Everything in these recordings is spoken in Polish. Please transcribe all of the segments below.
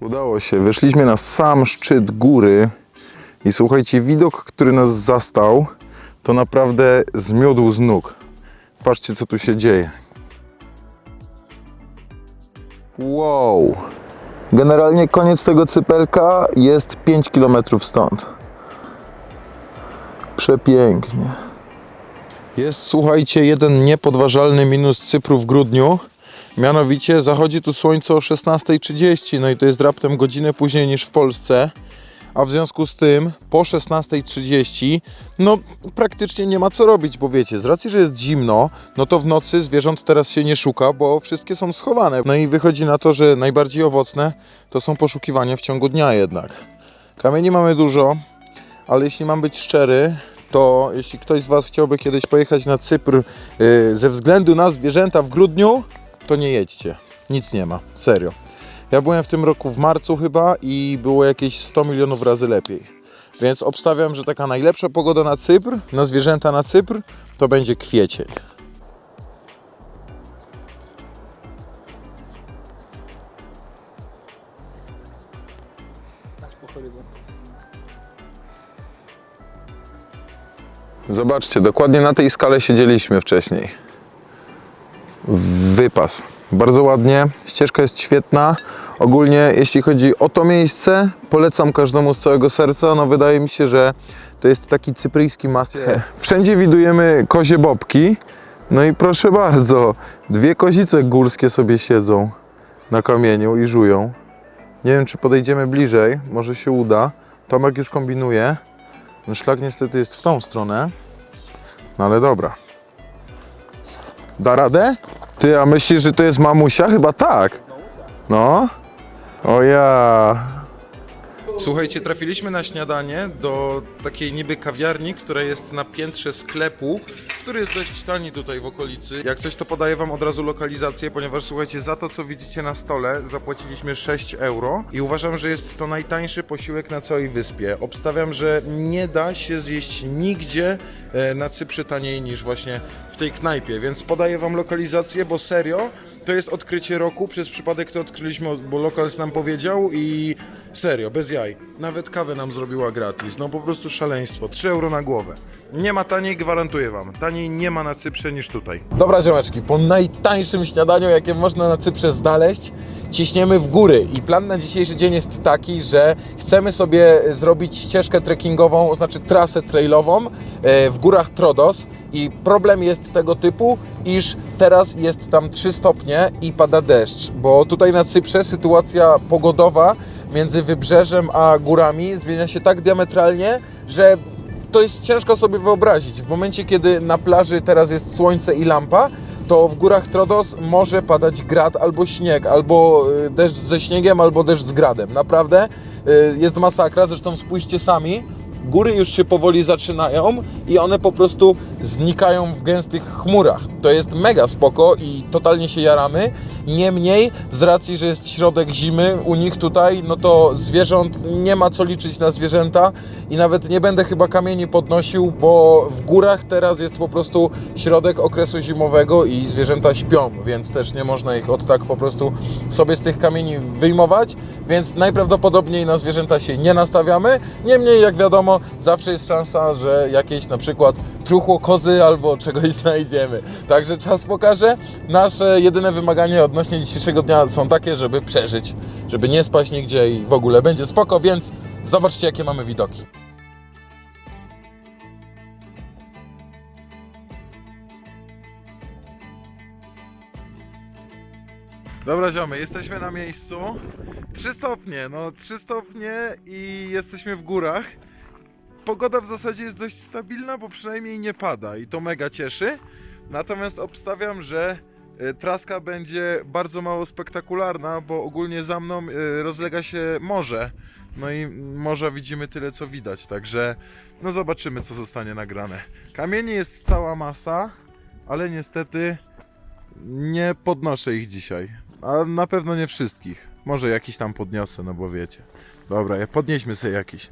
Udało się. Wyszliśmy na sam szczyt góry i słuchajcie, widok, który nas zastał, to naprawdę zmiódł z nóg. Patrzcie, co tu się dzieje. Wow. Generalnie koniec tego cypelka jest 5 km stąd. Przepięknie. Jest, słuchajcie, jeden niepodważalny minus Cypru w grudniu. Mianowicie zachodzi tu słońce o 16.30, no i to jest raptem godzinę później niż w Polsce. A w związku z tym po 16.30 no praktycznie nie ma co robić, bo wiecie, z racji, że jest zimno, no to w nocy zwierząt teraz się nie szuka, bo wszystkie są schowane. No i wychodzi na to, że najbardziej owocne to są poszukiwania w ciągu dnia jednak. Kamieni mamy dużo, ale jeśli mam być szczery, to jeśli ktoś z Was chciałby kiedyś pojechać na Cypr yy, ze względu na zwierzęta w grudniu, to nie jedźcie. Nic nie ma, serio. Ja byłem w tym roku w marcu chyba i było jakieś 100 milionów razy lepiej. Więc obstawiam, że taka najlepsza pogoda na Cypr, na zwierzęta na Cypr, to będzie kwiecień. Zobaczcie, dokładnie na tej skale siedzieliśmy wcześniej. Wypas. Bardzo ładnie, ścieżka jest świetna. Ogólnie, jeśli chodzi o to miejsce, polecam każdemu z całego serca. No, wydaje mi się, że to jest taki cypryjski must. Wszędzie widujemy kozie bobki. No i proszę bardzo, dwie kozice górskie sobie siedzą na kamieniu i żują. Nie wiem, czy podejdziemy bliżej, może się uda. Tomek już kombinuje. No szlak niestety jest w tą stronę. No ale dobra. Da radę? Ty, a myślisz, że to jest mamusia? Chyba tak. No. O ja. Słuchajcie, trafiliśmy na śniadanie do takiej niby kawiarni, która jest na piętrze sklepu, który jest dość tani tutaj w okolicy. Jak coś, to podaję wam od razu lokalizację, ponieważ słuchajcie, za to co widzicie na stole zapłaciliśmy 6 euro i uważam, że jest to najtańszy posiłek na całej wyspie. Obstawiam, że nie da się zjeść nigdzie e, na Cyprze taniej niż właśnie w tej knajpie, więc podaję wam lokalizację, bo serio, to jest odkrycie roku. Przez przypadek to odkryliśmy, bo lokals nam powiedział i serio, bez jaj. Nawet kawę nam zrobiła gratis. No po prostu szaleństwo. 3 euro na głowę. Nie ma taniej, gwarantuję wam. Taniej nie ma na Cyprze niż tutaj. Dobra ziomeczki, po najtańszym śniadaniu, jakie można na Cyprze znaleźć, ciśniemy w góry. I plan na dzisiejszy dzień jest taki, że chcemy sobie zrobić ścieżkę trekkingową, znaczy trasę trailową e, w górach Trodos. I problem jest tego typu, iż teraz jest tam 3 stopnie i pada deszcz, bo tutaj na Cyprze sytuacja pogodowa między wybrzeżem a górami zmienia się tak diametralnie, że to jest ciężko sobie wyobrazić. W momencie, kiedy na plaży teraz jest słońce i lampa, to w górach Trodos może padać grad albo śnieg, albo y, deszcz ze śniegiem, albo deszcz z gradem. Naprawdę y, jest masakra, zresztą spójrzcie sami. Góry już się powoli zaczynają i one po prostu znikają w gęstych chmurach. To jest mega spoko i totalnie się jaramy. Niemniej, z racji, że jest środek zimy u nich tutaj, no to zwierząt nie ma co liczyć na zwierzęta i nawet nie będę chyba kamieni podnosił, bo w górach teraz jest po prostu środek okresu zimowego i zwierzęta śpią, więc też nie można ich od tak po prostu sobie z tych kamieni wyjmować, więc najprawdopodobniej na zwierzęta się nie nastawiamy. Niemniej, jak wiadomo, zawsze jest szansa, że jakieś na przykład truchło kozy albo czegoś znajdziemy. Także czas pokaże. Nasze jedyne wymagania odnośnie dzisiejszego dnia są takie, żeby przeżyć, żeby nie spaść nigdzie i w ogóle będzie spoko, więc zobaczcie jakie mamy widoki. Dobra ziomy, jesteśmy na miejscu. 3 stopnie, no 3 stopnie i jesteśmy w górach. Pogoda w zasadzie jest dość stabilna, bo przynajmniej nie pada i to mega cieszy. Natomiast obstawiam, że e, traska będzie bardzo mało spektakularna, bo ogólnie za mną e, rozlega się morze. No i morza widzimy tyle co widać, także no zobaczymy co zostanie nagrane. Kamieni jest cała masa, ale niestety nie podnoszę ich dzisiaj. A na pewno nie wszystkich. Może jakiś tam podniosę, no bo wiecie. Dobra, podnieśmy sobie jakiś.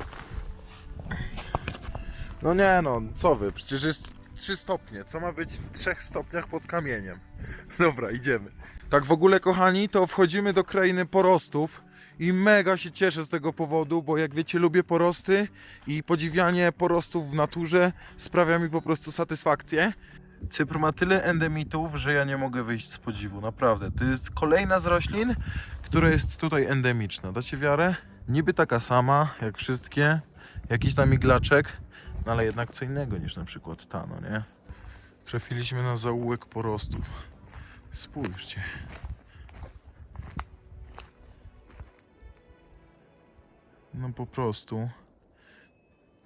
No nie no, co wy, przecież jest 3 stopnie, co ma być w 3 stopniach pod kamieniem? Dobra, idziemy. Tak w ogóle kochani, to wchodzimy do krainy porostów i mega się cieszę z tego powodu, bo jak wiecie lubię porosty i podziwianie porostów w naturze sprawia mi po prostu satysfakcję. Cypr ma tyle endemitów, że ja nie mogę wyjść z podziwu, naprawdę. To jest kolejna z roślin, która jest tutaj endemiczna. Dacie wiarę? Niby taka sama jak wszystkie, jakiś tam iglaczek, no ale jednak co innego niż na przykład ta, no nie? Trafiliśmy na zaułek porostów. Spójrzcie. No po prostu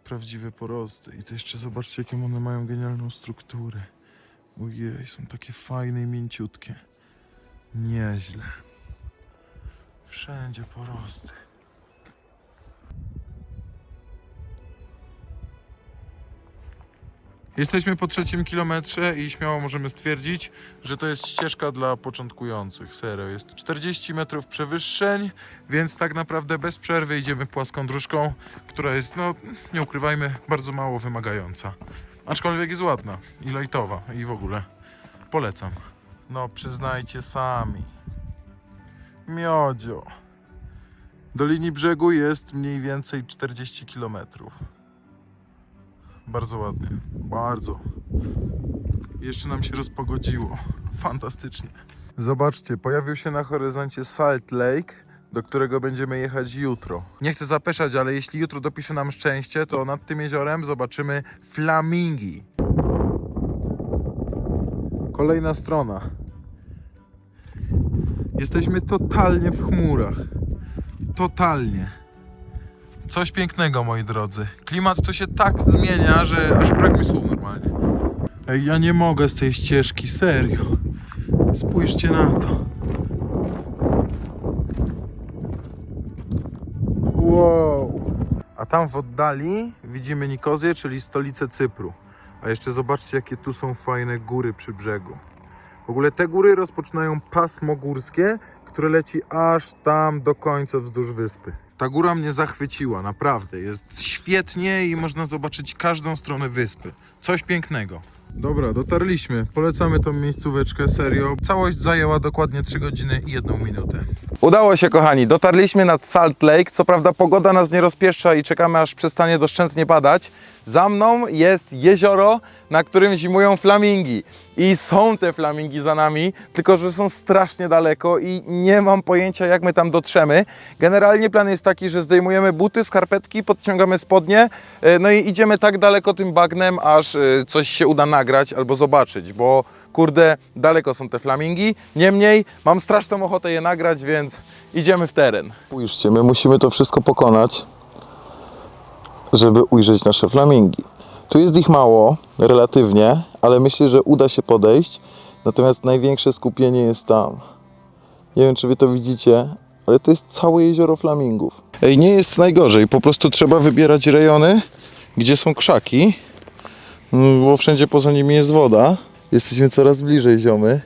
prawdziwe porosty. I to jeszcze zobaczcie, jaką one mają genialną strukturę. Ojej, są takie fajne i mięciutkie. Nieźle. Wszędzie porosty. Jesteśmy po trzecim kilometrze i śmiało możemy stwierdzić, że to jest ścieżka dla początkujących. Serio, jest 40 metrów przewyższeń, więc tak naprawdę bez przerwy idziemy płaską dróżką, która jest, no nie ukrywajmy, bardzo mało wymagająca. Aczkolwiek jest ładna i lajtowa i w ogóle polecam. No przyznajcie sami. Miodzio. Do linii brzegu jest mniej więcej 40 kilometrów. Bardzo ładnie. Bardzo. Jeszcze nam się rozpogodziło. Fantastycznie. Zobaczcie, pojawił się na horyzoncie Salt Lake, do którego będziemy jechać jutro. Nie chcę zapeszać, ale jeśli jutro dopisze nam szczęście, to nad tym jeziorem zobaczymy flamingi. Kolejna strona. Jesteśmy totalnie w chmurach. Totalnie. Coś pięknego, moi drodzy. Klimat tu się tak zmienia, że aż brak mi słów normalnie. Ej, ja nie mogę z tej ścieżki, serio. Spójrzcie na to. Wow. A tam w oddali widzimy Nikozję, czyli stolicę Cypru. A jeszcze zobaczcie, jakie tu są fajne góry przy brzegu. W ogóle te góry rozpoczynają pasmo górskie, które leci aż tam do końca wzdłuż wyspy. Ta góra mnie zachwyciła, naprawdę. Jest świetnie i można zobaczyć każdą stronę wyspy. Coś pięknego. Dobra, dotarliśmy. Polecamy tą miejscóweczkę, serio. Całość zajęła dokładnie 3 godziny i 1 minutę. Udało się, kochani. Dotarliśmy nad Salt Lake. Co prawda pogoda nas nie rozpieszcza i czekamy, aż przestanie doszczętnie padać. Za mną jest jezioro, na którym zimują flamingi. I są te flamingi za nami, tylko że są strasznie daleko i nie mam pojęcia, jak my tam dotrzemy. Generalnie plan jest taki, że zdejmujemy buty, skarpetki, podciągamy spodnie, e, no i idziemy tak daleko tym bagnem, aż e, coś się uda nagrać albo zobaczyć, bo kurde, daleko są te flamingi. Niemniej mam straszną ochotę je nagrać, więc idziemy w teren. Spójrzcie, my musimy to wszystko pokonać, żeby ujrzeć nasze flamingi. Tu jest ich mało, relatywnie, ale myślę, że uda się podejść. Natomiast największe skupienie jest tam. Nie wiem, czy wy to widzicie, ale to jest całe jezioro flamingów. Ej, nie jest najgorzej, po prostu trzeba wybierać rejony, gdzie są krzaki, mm, bo wszędzie poza nimi jest woda. Jesteśmy coraz bliżej ziomy.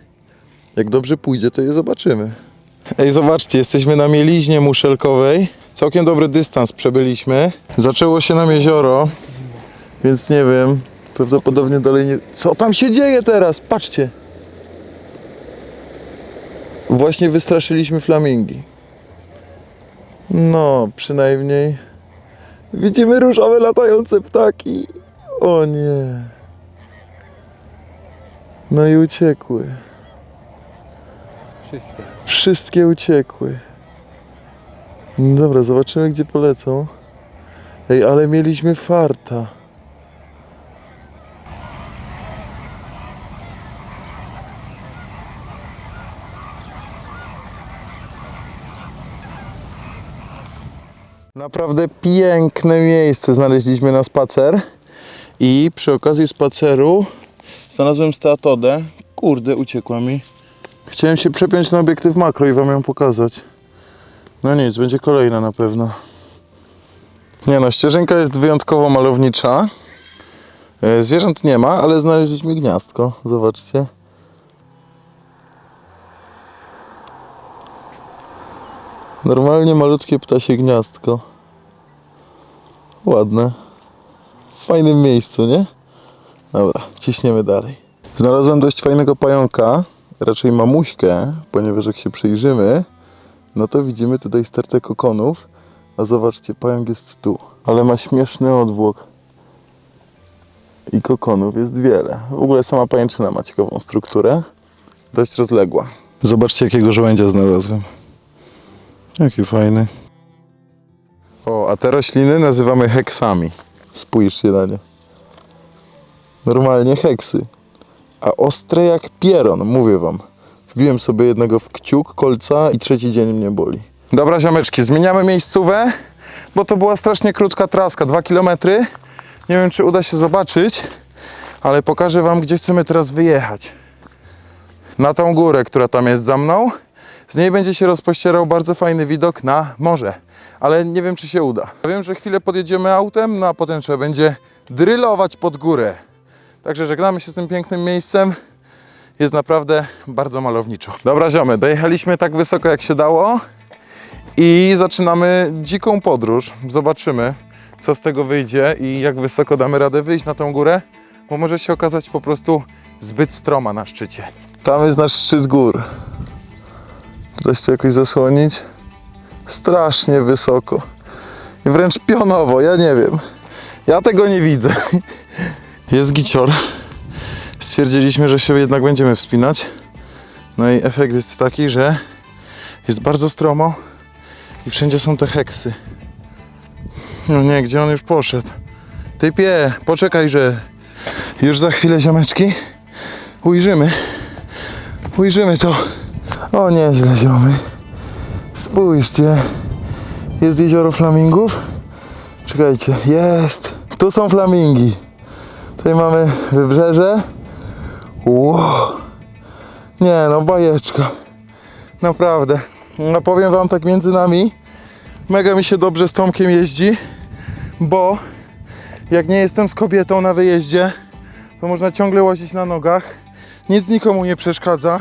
Jak dobrze pójdzie, to je zobaczymy. Ej, zobaczcie, jesteśmy na mieliźnie muszelkowej. Całkiem dobry dystans przebyliśmy. Zaczęło się nam jezioro, więc nie wiem, prawdopodobnie dalej nie... Co tam się dzieje teraz? Patrzcie! Właśnie wystraszyliśmy flamingi. No, przynajmniej widzimy różowe latające ptaki. O nie. No i uciekły. Wszystkie. Wszystkie uciekły. No Dobra, zobaczymy gdzie polecą. Ej, ale mieliśmy farta. Naprawdę piękne miejsce znaleźliśmy na spacer. I przy okazji spaceru znalazłem statodę. Kurde, uciekła mi. Chciałem się przepiąć na obiektyw makro i wam ją pokazać. No nic, będzie kolejna na pewno. Nie no, ścieżynka jest wyjątkowo malownicza. E, Zwierząt nie ma, ale znaleźliśmy gniazdko. Zobaczcie. Normalnie malutkie ptasie gniazdko. Ładne. W fajnym miejscu, nie? Dobra, ciśniemy dalej. Znalazłem dość fajnego pająka, raczej mamuśkę, ponieważ jak się przyjrzymy, no to widzimy tutaj stertę kokonów. A zobaczcie, pająk jest tu. Ale ma śmieszny odwłok. I kokonów jest wiele. W ogóle sama pajęczyna ma ciekawą strukturę. Dość rozległa. Zobaczcie, jakiego żołędzia znalazłem. Jaki fajny. O, a te rośliny nazywamy heksami. Spójrzcie na nie. Normalnie heksy. A ostre jak pieron, mówię wam. Wbiłem sobie jednego w kciuk, kolca i trzeci dzień mnie boli. Dobra, ziomeczki, zmieniamy miejscówę, bo to była strasznie krótka traska, 2 km. Nie wiem, czy uda się zobaczyć, ale pokażę wam, gdzie chcemy teraz wyjechać. Na tą górę, która tam jest za mną. Z niej będzie się rozpościerał bardzo fajny widok na morze, ale nie wiem, czy się uda. Wiem, że chwilę podjedziemy autem, no a potem trzeba będzie drylować pod górę. Także żegnamy się z tym pięknym miejscem. Jest naprawdę bardzo malowniczo. Dobra, ziomy, dojechaliśmy tak wysoko, jak się dało. I zaczynamy dziką podróż. Zobaczymy, co z tego wyjdzie i jak wysoko damy radę wyjść na tą górę, bo może się okazać po prostu zbyt stroma na szczycie. Tam jest nasz szczyt gór. Da się to jakoś zasłonić? Strasznie wysoko. I wręcz pionowo, ja nie wiem. Ja tego nie widzę. Jest gicior. Stwierdziliśmy, że się jednak będziemy wspinać. No i efekt jest taki, że jest bardzo stromo i wszędzie są te heksy. No nie, gdzie on już poszedł? Typie, poczekaj, że już za chwilę, ziomeczki, ujrzymy. Ujrzymy to. O, nieźle, ziomy. Spójrzcie. Jest jezioro flamingów? Czekajcie, jest. Tu są flamingi. Tutaj mamy wybrzeże. Wow. Nie no, bajeczka. Naprawdę. No powiem wam tak między nami, mega mi się dobrze z Tomkiem jeździ, bo jak nie jestem z kobietą na wyjeździe, to można ciągle łazić na nogach, nic nikomu nie przeszkadza,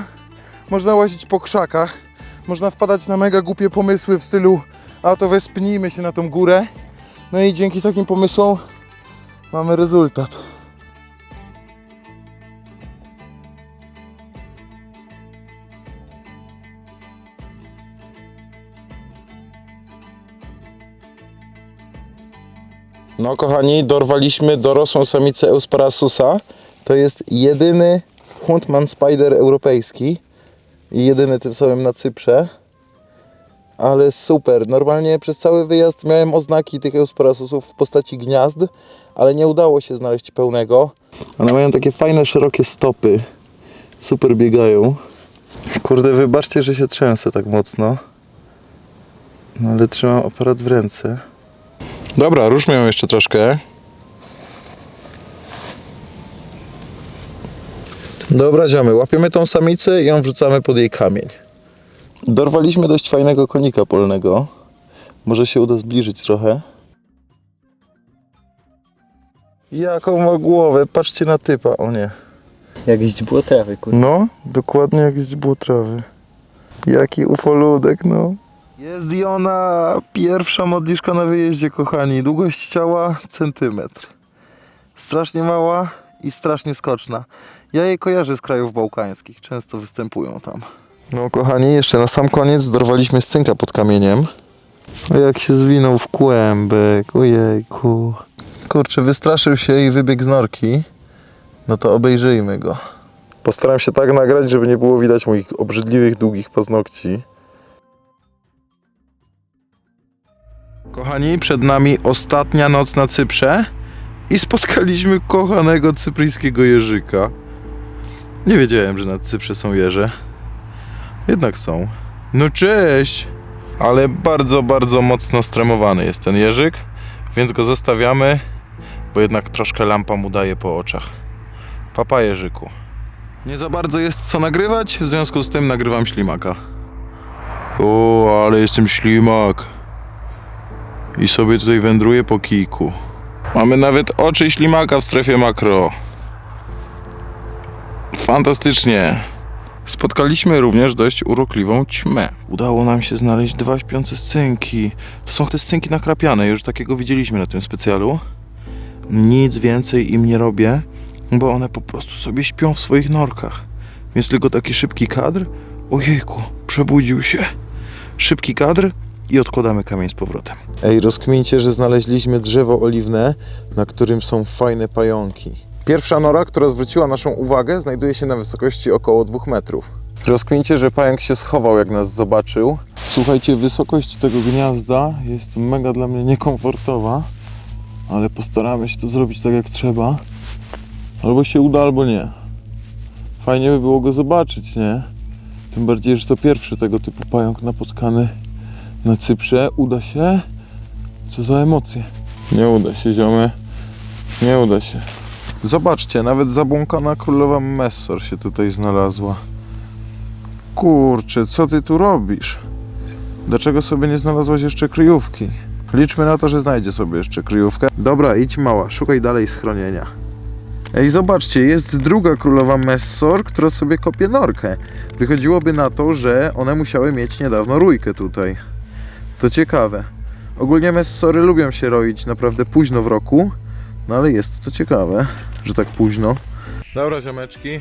można łazić po krzakach, można wpadać na mega głupie pomysły w stylu a to wespnijmy się na tą górę, no i dzięki takim pomysłom mamy rezultat. No kochani, dorwaliśmy dorosłą samicę Eusparasusa. To jest jedyny Huntman Spider europejski i jedyny tym samym na Cyprze. Ale super, normalnie przez cały wyjazd miałem oznaki tych Eusparasusów w postaci gniazd, ale nie udało się znaleźć pełnego. One mają takie fajne, szerokie stopy. Super biegają. Kurde, wybaczcie, że się trzęsę tak mocno. No ale trzymam aparat w ręce. Dobra, ruszmy ją jeszcze troszkę. Dobra, ziomy, łapiemy tą samicę i ją wrzucamy pod jej kamień. Dorwaliśmy dość fajnego konika polnego. Może się uda zbliżyć trochę. Jaką ma głowę, patrzcie na typa, o nie. Jak źdźbło trawy, kurde. No, dokładnie jak źdźbło trawy. Jaki ufoludek, no. Jest i ona, pierwsza modliszka na wyjeździe, kochani. Długość ciała centymetr. Strasznie mała i strasznie skoczna. Ja jej kojarzę z krajów bałkańskich, często występują tam. No kochani, jeszcze na sam koniec dorwaliśmy scynka pod kamieniem. O jak się zwinął w kłębek, ojejku. Kurczę, wystraszył się i wybiegł z norki. No to obejrzyjmy go. Postaram się tak nagrać, żeby nie było widać moich obrzydliwych, długich paznokci. Kochani, przed nami ostatnia noc na Cyprze i spotkaliśmy kochanego cypryjskiego jeżyka. Nie wiedziałem, że na Cyprze są jeże. Jednak są. No cześć! Ale bardzo, bardzo mocno stremowany jest ten jeżyk, więc go zostawiamy, bo jednak troszkę lampa mu daje po oczach. Papa Jerzyku. Nie za bardzo jest co nagrywać, w związku z tym nagrywam ślimaka. O, ale jestem ślimak. I sobie tutaj wędruję po kijku. Mamy nawet oczy ślimaka w strefie makro. Fantastycznie. Spotkaliśmy również dość urokliwą ćmę. Udało nam się znaleźć dwa śpiące scynki. To są te scynki nakrapiane, już takiego widzieliśmy na tym specjalu. Nic więcej im nie robię, bo one po prostu sobie śpią w swoich norkach. Więc tylko taki szybki kadr. Ojejku, przebudził się. Szybki kadr i odkładamy kamień z powrotem. Ej, rozkmincie, że znaleźliśmy drzewo oliwne, na którym są fajne pająki. Pierwsza nora, która zwróciła naszą uwagę, znajduje się na wysokości około 2 metrów. Rozkmincie, że pająk się schował, jak nas zobaczył. Słuchajcie, wysokość tego gniazda jest mega dla mnie niekomfortowa, ale postaramy się to zrobić tak jak trzeba. Albo się uda, albo nie. Fajnie by było go zobaczyć, nie? Tym bardziej, że to pierwszy tego typu pająk napotkany na Cyprze. Uda się? Co za emocje. Nie uda się, ziomy. Nie uda się. Zobaczcie, nawet zabłąkana królowa Messor się tutaj znalazła. Kurczę, co ty tu robisz? Dlaczego sobie nie znalazłaś jeszcze kryjówki? Liczmy na to, że znajdzie sobie jeszcze kryjówkę. Dobra, idź mała, szukaj dalej schronienia. Ej, zobaczcie, jest druga królowa Messor, która sobie kopie norkę. Wychodziłoby na to, że one musiały mieć niedawno rójkę tutaj. To ciekawe. Ogólnie Messory lubią się roić naprawdę późno w roku, no ale jest to ciekawe, że tak późno. Dobra, ziomeczki.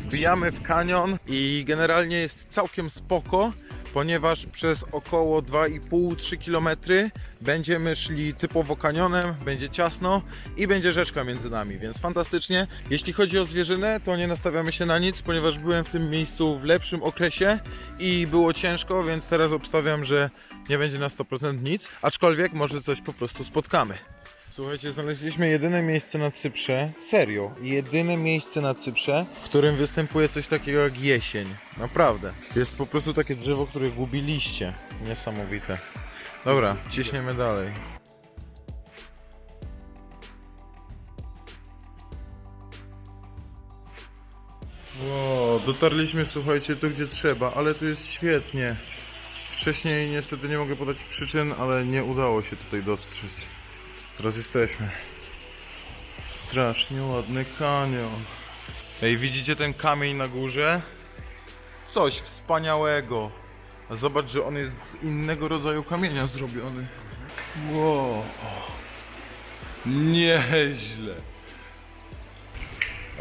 Wbijamy w kanion i generalnie jest całkiem spoko, ponieważ przez około 2,5-3 km będziemy szli typowo kanionem, będzie ciasno i będzie rzeczka między nami, więc fantastycznie. Jeśli chodzi o zwierzynę, to nie nastawiamy się na nic, ponieważ byłem w tym miejscu w lepszym okresie i było ciężko, więc teraz obstawiam, że nie będzie na 100% nic, aczkolwiek może coś po prostu spotkamy. Słuchajcie, znaleźliśmy jedyne miejsce na Cyprze, serio, jedyne miejsce na Cyprze, w którym występuje coś takiego jak jesień. Naprawdę. Jest po prostu takie drzewo, które gubi liście. Niesamowite. Dobra, ciśniemy dalej. Wow, dotarliśmy, słuchajcie, tu gdzie trzeba, ale tu jest świetnie. Wcześniej niestety nie mogę podać przyczyn, ale nie udało się tutaj dostrzec. Teraz jesteśmy. Strasznie ładny kanion. Ej, widzicie ten kamień na górze? Coś wspaniałego. A zobacz, że on jest z innego rodzaju kamienia zrobiony. Wow. Nieźle.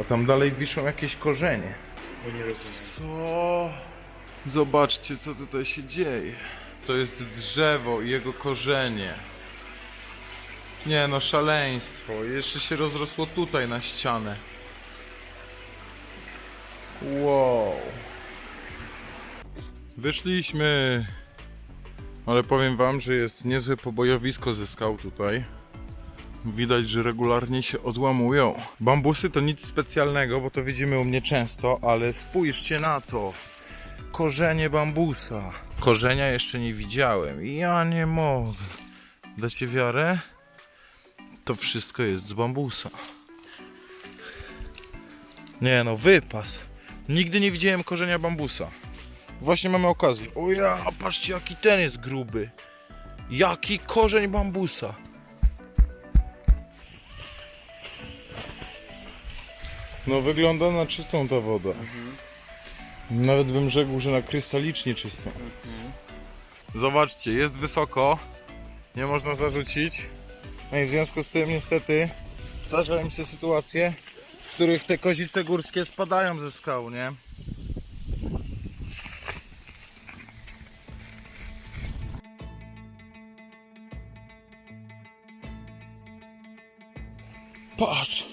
A tam dalej wiszą jakieś korzenie. Co? Zobaczcie, co tutaj się dzieje. To jest drzewo i jego korzenie. Nie no, szaleństwo. Jeszcze się rozrosło tutaj na ścianę. Wow. Wyszliśmy. Ale powiem wam, że jest niezłe pobojowisko ze skał tutaj. Widać, że regularnie się odłamują. Bambusy to nic specjalnego, bo to widzimy u mnie często, ale spójrzcie na to. Korzenie bambusa. Korzenia jeszcze nie widziałem. Ja nie mogę. Dacie wiarę? To wszystko jest z bambusa. Nie no, wypas. Nigdy nie widziałem korzenia bambusa. Właśnie mamy okazję. O ja, patrzcie jaki ten jest gruby. Jaki korzeń bambusa. No wygląda na czystą ta woda. Nawet bym rzekł, że na krystalicznie czystą. Zobaczcie, jest wysoko. Nie można zarzucić. No i w związku z tym niestety zdarzają się sytuacje, w których te kozice górskie spadają ze skał, nie? Patrz!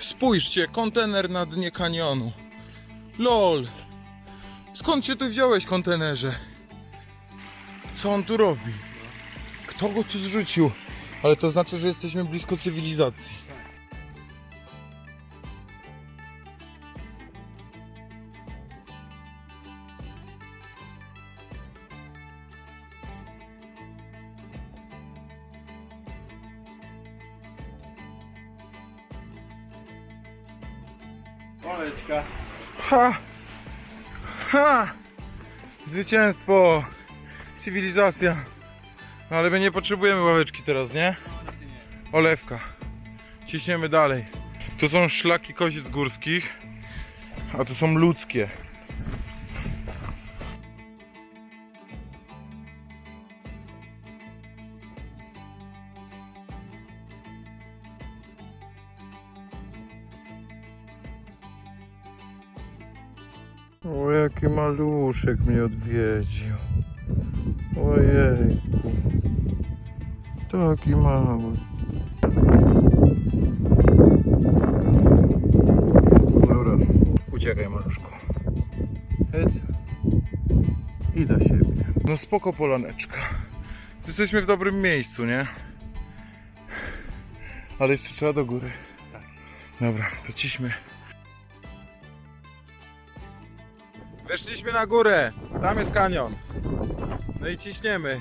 Spójrzcie, kontener na dnie kanionu. LOL! Skąd się tu wziąłeś, kontenerze? Co on tu robi? Kto go tu zrzucił? Ale to znaczy, że jesteśmy blisko cywilizacji. Koleczka. Ha! Ha! Zwycięstwo! Cywilizacja! No ale my nie potrzebujemy ławeczki teraz, nie? Olewka. Ciśniemy dalej. Tu są szlaki kozic górskich, a tu są ludzkie. O, jaki maluszek mnie odwiedził. Ojejku. Taki mały. Dobra, uciekaj maluszku. Hec. I do siebie. No spoko polaneczka. Jesteśmy w dobrym miejscu, nie? Ale jeszcze trzeba do góry. Dobra, to ciśmy. Weszliśmy na górę. Tam jest kanion. No i ciśniemy.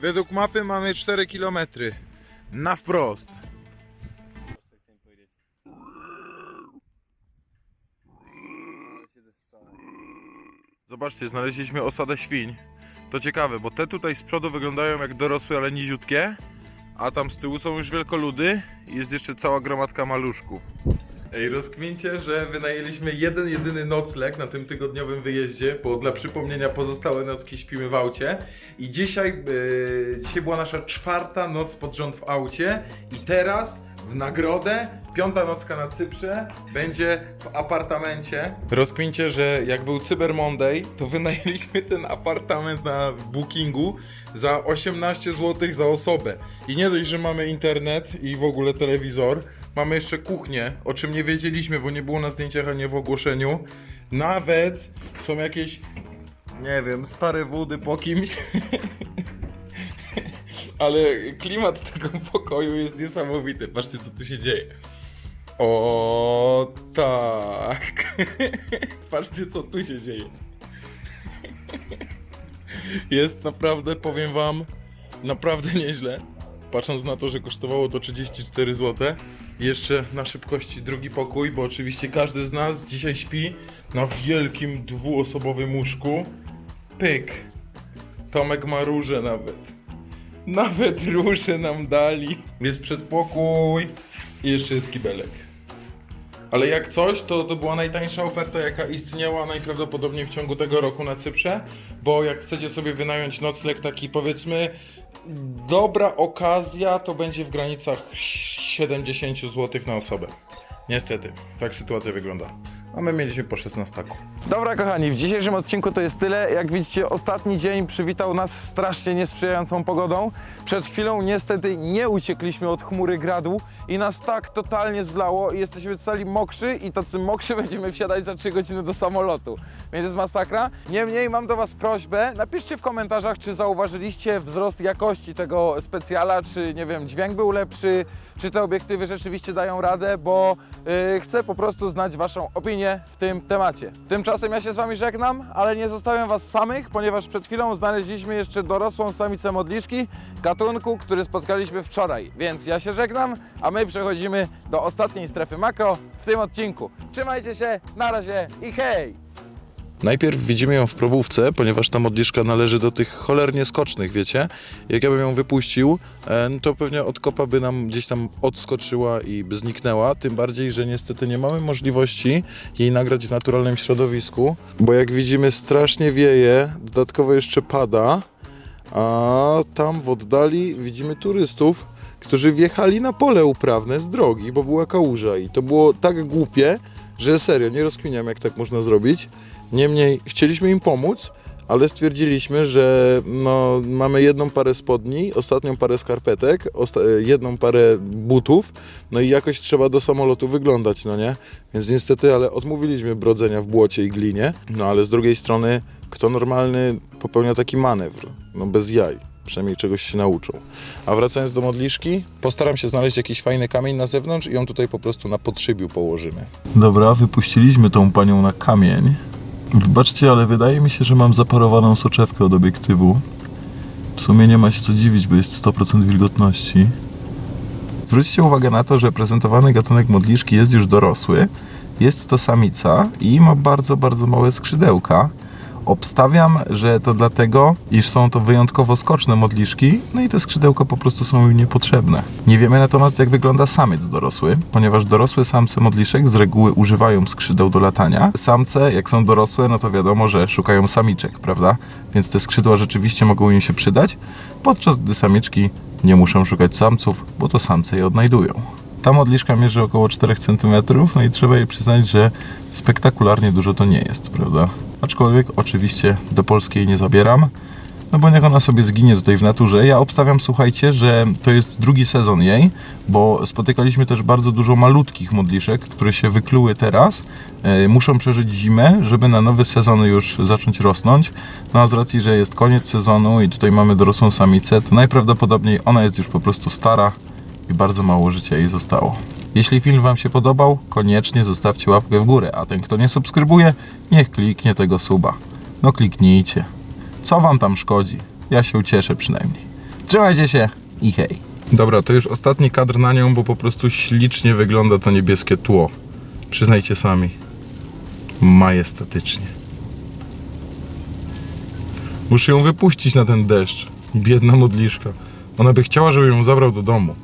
Według mapy mamy 4 km. Na wprost. Zobaczcie, znaleźliśmy osadę świń. To ciekawe, bo te tutaj z przodu wyglądają jak dorosłe, ale niziutkie. A tam z tyłu są już wielkoludy i jest jeszcze cała gromadka maluszków. Ej, rozkmincie, że wynajęliśmy jeden, jedyny nocleg na tym tygodniowym wyjeździe, bo dla przypomnienia pozostałe nocki śpimy w aucie. I dzisiaj, yy, dzisiaj była nasza czwarta noc pod rząd w aucie i teraz w nagrodę piąta nocka na Cyprze będzie w apartamencie. Rozkmincie, że jak był Cyber Monday, to wynajęliśmy ten apartament na bookingu za 18 zł za osobę. I nie dość, że mamy internet i w ogóle telewizor, mamy jeszcze kuchnię, o czym nie wiedzieliśmy, bo nie było na zdjęciach, a nie w ogłoszeniu. Nawet są jakieś, nie wiem, stare wody po kimś. Ale klimat tego pokoju jest niesamowity. Patrzcie, co tu się dzieje. O tak. Patrzcie, co tu się dzieje. Jest naprawdę, powiem wam, naprawdę nieźle. Patrząc na to, że kosztowało to 34 zł. Jeszcze na szybkości drugi pokój, bo oczywiście każdy z nas dzisiaj śpi na wielkim dwuosobowym łóżku. Pyk. Tomek ma róże nawet. Nawet róże nam dali. Jest przedpokój i jeszcze jest kibelek. Ale jak coś, to to była najtańsza oferta, jaka istniała najprawdopodobniej w ciągu tego roku na Cyprze, bo jak chcecie sobie wynająć nocleg taki powiedzmy dobra okazja, to będzie w granicach 70 zł na osobę. Niestety, tak sytuacja wygląda. A my mieliśmy po 16. Dobra kochani, w dzisiejszym odcinku to jest tyle. Jak widzicie, ostatni dzień przywitał nas strasznie niesprzyjającą pogodą. Przed chwilą niestety nie uciekliśmy od chmury gradu i nas tak totalnie zlało i jesteśmy cali mokrzy i tacy mokrzy będziemy wsiadać za 3 godziny do samolotu. Więc jest masakra. Niemniej mam do Was prośbę, napiszcie w komentarzach, czy zauważyliście wzrost jakości tego specjala, czy nie wiem, dźwięk był lepszy, czy te obiektywy rzeczywiście dają radę, bo yy, chcę po prostu znać Waszą opinię w tym temacie. Tymczasem ja się z Wami żegnam, ale nie zostawiam Was samych, ponieważ przed chwilą znaleźliśmy jeszcze dorosłą samicę modliszki, gatunku, który spotkaliśmy wczoraj. Więc ja się żegnam, a my przechodzimy do ostatniej strefy makro w tym odcinku. Trzymajcie się, na razie i hej! Najpierw widzimy ją w probówce, ponieważ ta modliszka należy do tych cholernie skocznych, wiecie? Jak ja bym ją wypuścił, e, no to pewnie od kopa by nam gdzieś tam odskoczyła i by zniknęła. Tym bardziej, że niestety nie mamy możliwości jej nagrać w naturalnym środowisku, bo jak widzimy strasznie wieje, dodatkowo jeszcze pada, a tam w oddali widzimy turystów, którzy wjechali na pole uprawne z drogi, bo była kałuża i to było tak głupie, że serio, nie rozkminiam jak tak można zrobić. Niemniej chcieliśmy im pomóc, ale stwierdziliśmy, że no, mamy jedną parę spodni, ostatnią parę skarpetek, osta- jedną parę butów, no i jakoś trzeba do samolotu wyglądać, no nie? Więc niestety, ale odmówiliśmy brodzenia w błocie i glinie, no ale z drugiej strony, kto normalny popełnia taki manewr? No bez jaj. Przynajmniej czegoś się nauczą. A wracając do modliszki, postaram się znaleźć jakiś fajny kamień na zewnątrz i ją tutaj po prostu na podszybiu położymy. Dobra, wypuściliśmy tą panią na kamień. Wybaczcie, ale wydaje mi się, że mam zaparowaną soczewkę od obiektywu. W sumie nie ma się co dziwić, bo jest 100% wilgotności. Zwróćcie uwagę na to, że prezentowany gatunek modliszki jest już dorosły. Jest to samica i ma bardzo, bardzo małe skrzydełka. Obstawiam, że to dlatego, iż są to wyjątkowo skoczne modliszki, no i te skrzydełka po prostu są im niepotrzebne. Nie wiemy natomiast, jak wygląda samiec dorosły, ponieważ dorosłe samce modliszek z reguły używają skrzydeł do latania. Samce, jak są dorosłe, no to wiadomo, że szukają samiczek, prawda? Więc te skrzydła rzeczywiście mogą im się przydać, podczas gdy samiczki nie muszą szukać samców, bo to samce je odnajdują. Ta modliszka mierzy około 4 cm, no i trzeba jej przyznać, że spektakularnie dużo to nie jest, prawda? Aczkolwiek oczywiście do Polski jej nie zabieram, no bo niech ona sobie zginie tutaj w naturze. Ja obstawiam, słuchajcie, że to jest drugi sezon jej, bo spotykaliśmy też bardzo dużo malutkich modliszek, które się wykluły teraz. E, muszą przeżyć zimę, żeby na nowy sezon już zacząć rosnąć. No a z racji, że jest koniec sezonu i tutaj mamy dorosłą samicę, to najprawdopodobniej ona jest już po prostu stara i bardzo mało życia jej zostało. Jeśli film Wam się podobał, koniecznie zostawcie łapkę w górę, a ten, kto nie subskrybuje, niech kliknie tego suba. No kliknijcie. Co Wam tam szkodzi? Ja się ucieszę przynajmniej. Trzymajcie się i hej. Dobra, to już ostatni kadr na nią, bo po prostu ślicznie wygląda to niebieskie tło. Przyznajcie sami. Majestatycznie. Muszę ją wypuścić na ten deszcz. Biedna modliszka. Ona by chciała, żebym ją zabrał do domu.